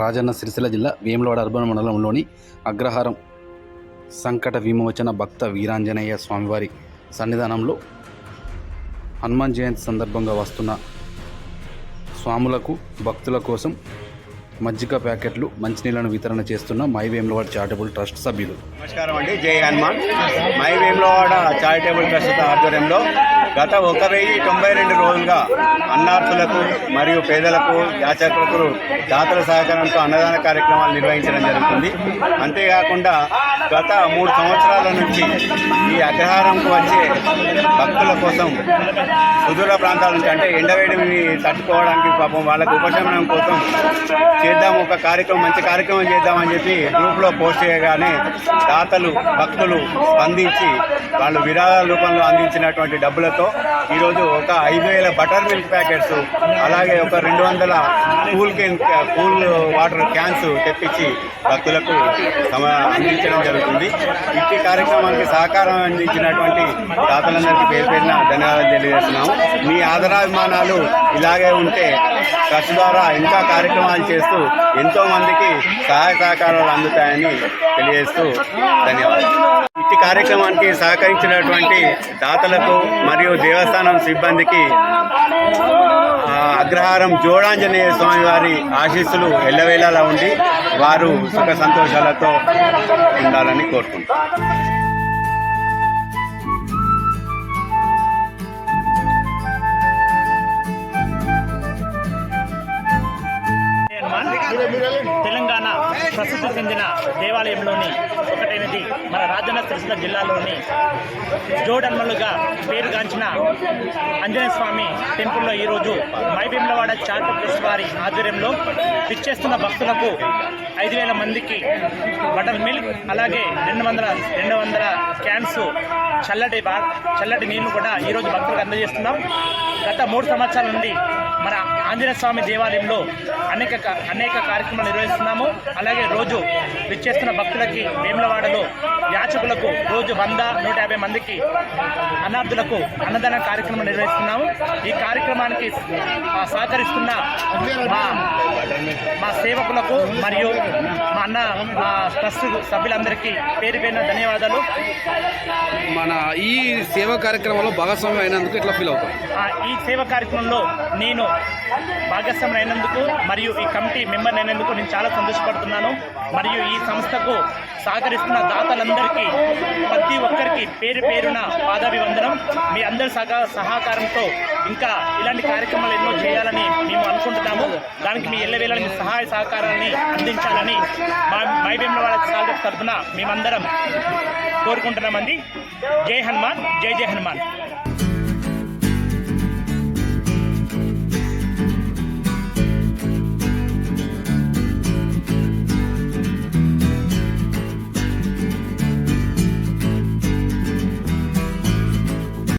రాజన్న సిరిసిల్ల జిల్లా వేములవాడ అర్బన్ మండలంలోని అగ్రహారం సంకట విమోచన భక్త వీరాంజనేయ స్వామివారి సన్నిధానంలో హనుమాన్ జయంతి సందర్భంగా వస్తున్న స్వాములకు భక్తుల కోసం మజ్జిగ ప్యాకెట్లు మంచినీళ్ళను వితరణ చేస్తున్న మై వేములవాడ చారిటబుల్ ట్రస్ట్ సభ్యులు. నమస్కారం అండి. జై Hanuman. My Vemulawada charitable trust ఆధ్వర్యంలో గత ఒక వెయ్యి తొంభై రెండు రోజులుగా అన్నార్థులకు మరియు పేదలకు యాచకులకు దాతల సహకారంతో అన్నదాన కార్యక్రమాలు నిర్వహించడం జరుగుతుంది. అంతేకాకుండా గత మూడు సంవత్సరాల నుంచి ఈ అగ్రహారంకు వచ్చే భక్తుల కోసం సుదూర ప్రాంతాల నుంచి అంటే ఎండవేడిని తట్టుకోవడానికి పాపం వాళ్ళకు ఉపశమనం కోసం చేద్దాం ఒక కార్యక్రమం మంచి కార్యక్రమం చేద్దామని చెప్పి గ్రూప్లో పోస్ట్ చేయగానే దాతలు భక్తులు స్పందించి వాళ్ళు విరాళాల రూపంలో అందించినటువంటి డబ్బులతో ఈరోజు ఒక ఐదు వేల బటర్ మిల్క్ ప్యాకెట్స్ అలాగే ఒక రెండు వందల cool can cool water cans తెప్పించి భక్తులకు అందించడం జరుగుతుంది. ఇట్టి కార్యక్రమానికి సహకారం అందించినటువంటి దాతలందరికీ పేరు పేరున ధన్యవాదాలు తెలియజేస్తున్నాము మీ ఆదరాభిమానాలు ఇలాగే ఉంటే ట్రస్ట్ ద్వారా ఇంకా కార్యక్రమాలు చేస్తూ ఎంతో మందికి సహాయ సహకారాలు అందుతాయని తెలియజేస్తూ ధన్యవాదాలు. కార్యక్రమానికి సహకరించినటువంటి దాతలకు మరియు దేవస్థానం సిబ్బందికి అగ్రహారం జోడాంజనేయ స్వామి వారి ఆశీస్సులు ఎల్లవేళలా ఉండి వారు సుఖ సంతోషాలతో ఉండాలని కోరుకుంటున్నాను తెలంగాణ ప్రసిద్ధి చెందిన దేవాలయంలోని ఒకటైనది మన రాజన్న సిరిసిల్ల జిల్లాలోని జోడన్మలుగా పేరుగాంచిన ఆంజనేయ స్వామి టెంపుల్లో ఈరోజు మైభీమ్లవాడ చారిటబుల్ ట్రస్ట్ వారి ఆధ్వర్యంలో విచ్చేస్తున్న భక్తులకు ఐదు వేల మందికి బటర్ మిల్క్ అలాగే రెండు వందల రెండు వందల క్యాన్స్ చల్లటి చల్లటి నీళ్ళు కూడా ఈరోజు భక్తులకు అందజేస్తున్నాం. గత మూడు సంవత్సరాల నుండి మన ఆంజనేయ స్వామి దేవాలయంలో అనేక క- అనేక కార్యక్రమాలు నిర్వహిస్తున్నాము. అలాగే రోజు విచ్చేస్తున్న భక్తులకి వేములవాడలో యాచకులకు రోజు వంద నూట యాభై మందికి అనార్థులకు అన్నదాన కార్యక్రమం నిర్వహిస్తున్నాము. ఈ కార్యక్రమానికి సహకరిస్తున్న మా మా సేవకులకు మరియు మా అన్న మా ట్రస్ట్ సభ్యులందరికీ పేరు పేరున ధన్యవాదాలు. మన ఈ సేవా కార్యక్రమంలో భాగస్వామ్యం అయినందుకు ఎట్లా ఫీల్ అవుతాం? ఈ సేవ కార్యక్రమంలో నేను భాగస్వామి అయినందుకు మరియు ఈ కమిటీ మెంబర్ అయినందుకు నేను చాలా సంతోషపడుతున్నాను. మరియు ఈ సంస్థకు సహకరిస్తున్న దాతలందరికీ ప్రతి ఒక్కరికి పేరు పేరున పాదాభివందనం. మీ అందరి సహా సహకారంతో ఇంకా ఇలాంటి కార్యక్రమాలు ఎన్నో చేయాలని మేము అనుకుంటున్నాము. దానికి మీ ఎల్లవేళ మీ సహాయ సహకారాన్ని అందించాలని మా మైబేమ్ల వాళ్ళ సాగర్ తరఫున మేమందరం కోరుకుంటున్నామండి. జై హనుమాన్ జై జై హనుమాన్.